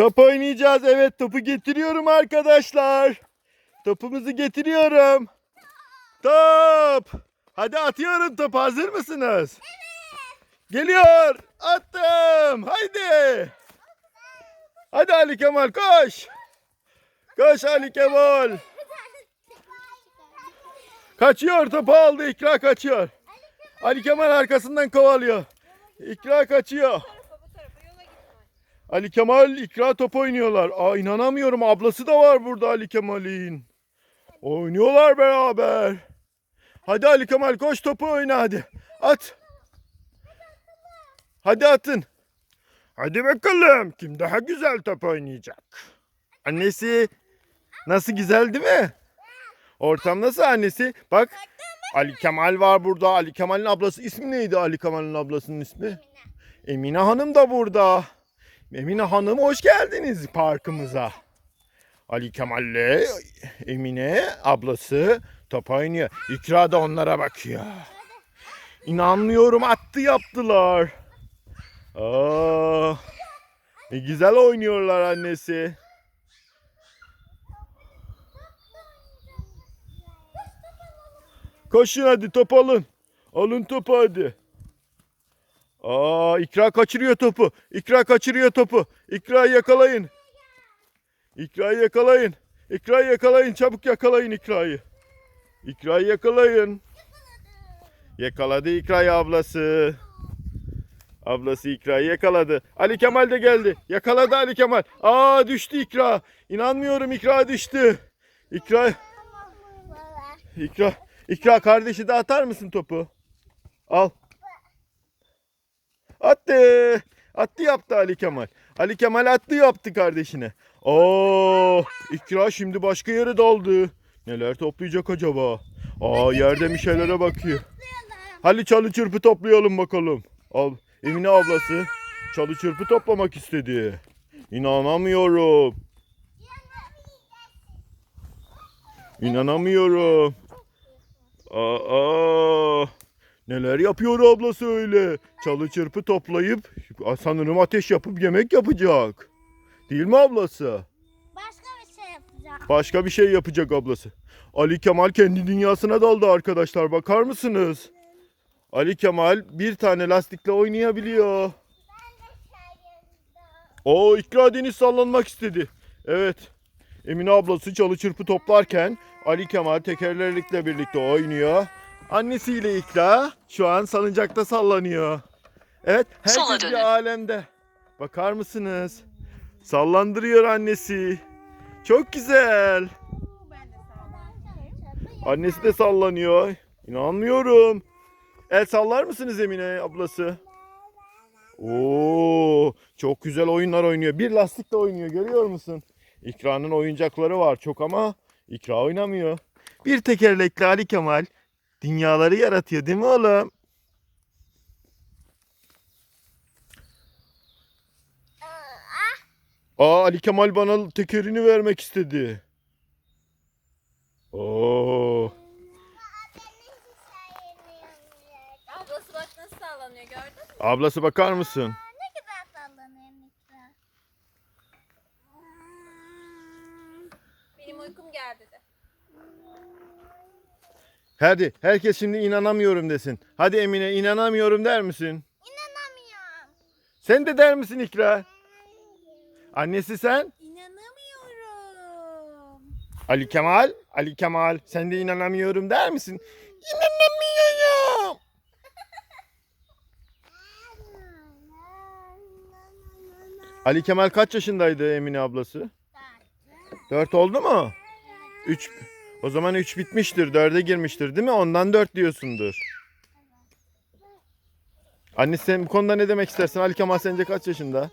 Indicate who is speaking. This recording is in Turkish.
Speaker 1: Top oynayacağız. Evet topu getiriyorum arkadaşlar. Topumuzu getiriyorum. Top. Hadi atıyorum topu. Hazır mısınız? Geliyor. Attım. Haydi. Hadi Ali Kemal koş. Koş Ali Kemal. Kaçıyor topu aldı. İkra kaçıyor. Ali Kemal arkasından kovalıyor. İkra kaçıyor. Ali Kemal ikra top oynuyorlar. Aa inanamıyorum ablası da var burada Ali Kemal'in. Oynuyorlar beraber. Hadi Ali Kemal koş topu oyna hadi. At. Hadi atın. Hadi bakalım kim daha güzel top oynayacak. Annesi nasıl güzel değil mi? Ortam nasıl annesi? Bak Ali Kemal var burada. Ali Kemal'in ablası ismi neydi Ali Kemal'in ablasının ismi? Emine Hanım da burada. Emine Hanım hoş geldiniz parkımıza. Ali Kemal'le Emine ablası top oynuyor. İkra da onlara bakıyor. İnanmıyorum attı yaptılar. Aa, ne güzel oynuyorlar annesi. Koşun hadi top alın. Alın topu hadi. Aa İkra kaçırıyor topu. İkra kaçırıyor topu. İkra'yı yakalayın. İkra'yı yakalayın. İkra'yı yakalayın. Çabuk yakalayın İkra'yı. İkra'yı yakalayın. Yakaladı İkra'yı ablası. Ablası İkra'yı yakaladı. Ali Kemal de geldi. Yakaladı Ali Kemal. Aa düştü İkra. İnanmıyorum İkra düştü. İkra İkra İkra kardeşi de atar mısın topu? Al. Attı. Attı yaptı Ali Kemal. Ali Kemal attı yaptı kardeşine. Oo, İkra şimdi başka yere daldı. Neler toplayacak acaba? Aa yerde bir şeylere bakıyor. Hadi çalı çırpı toplayalım bakalım. Al Emine ablası çalı çırpı toplamak istedi. İnanamıyorum. İnanamıyorum. Aa, neler yapıyor ablası öyle? Çalı çırpı toplayıp sanırım ateş yapıp yemek yapacak. Değil mi ablası?
Speaker 2: Başka bir şey yapacağım.
Speaker 1: Başka bir şey yapacak ablası. Ali Kemal kendi dünyasına daldı arkadaşlar. Bakar mısınız? Ali Kemal bir tane lastikle oynayabiliyor. O İkra Deniz sallanmak istedi. Evet. Emine ablası çalı çırpı toplarken Ali Kemal tekerlerlikle birlikte oynuyor. Annesiyle İkra şu an salıncakta sallanıyor. Evet herkes bir alemde. Bakar mısınız? Sallandırıyor annesi. Çok güzel. Annesi de sallanıyor. İnanmıyorum. El sallar mısınız Emine ablası? Oo, çok güzel oyunlar oynuyor. Bir lastikle oynuyor görüyor musun? İkra'nın oyuncakları var çok ama İkra oynamıyor. Bir tekerlekli Ali Kemal dünyaları yaratıyor değil mi oğlum? Aa Ali Kemal bana tekerini vermek istedi. Oo.
Speaker 2: Ablası bak nasıl sallanıyor gördün mü?
Speaker 1: Ablası bakar mısın?
Speaker 2: Ne güzel sallanıyor Mikra. Benim uykum geldi de.
Speaker 1: Hadi herkes şimdi inanamıyorum desin. Hadi Emine inanamıyorum der misin?
Speaker 2: İnanamıyorum.
Speaker 1: Sen de der misin İkra? Annesi sen?
Speaker 2: İnanamıyorum.
Speaker 1: Ali Kemal, Ali Kemal sen de inanamıyorum der misin? İnanamıyorum. Ali Kemal kaç yaşındaydı Emine ablası? Dört oldu mu? Üç. O zaman üç bitmiştir. Dörde girmiştir değil mi? Ondan dört diyorsundur. Anne sen bu konuda ne demek istersin? Ali Kemal sence kaç yaşında?